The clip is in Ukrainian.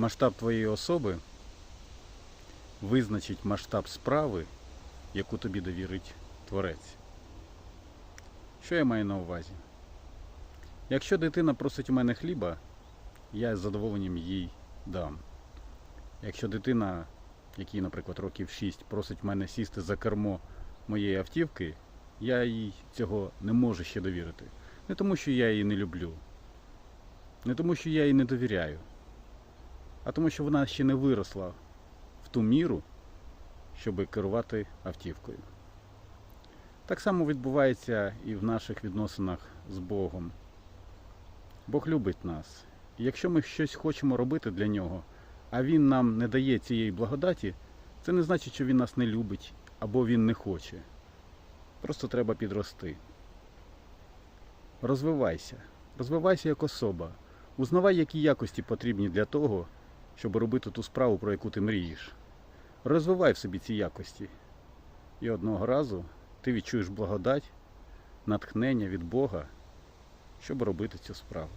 Масштаб твоєї особи визначить масштаб справи, яку тобі довірить творець. Що я маю на увазі? Якщо дитина просить у мене хліба, я з задоволенням їй дам. Якщо дитина, якій, наприклад, років 6, просить мене сісти за кермо моєї автівки, я їй цього не можу ще довірити. Не тому, що я її не люблю, не тому, що я їй не довіряю, а тому, що вона ще не виросла в ту міру, щоб керувати автівкою. Так само відбувається і в наших відносинах з Богом. Бог любить нас. І якщо ми щось хочемо робити для нього, а Він нам не дає цієї благодаті, це не значить, що Він нас не любить або Він не хоче. Просто треба підрости. Розвивайся. Розвивайся як особа. Узнавай, які якості потрібні для того, щоб робити ту справу, про яку ти мрієш. Розвивай в собі ці якості. І одного разу ти відчуєш благодать, натхнення від Бога, щоб робити цю справу.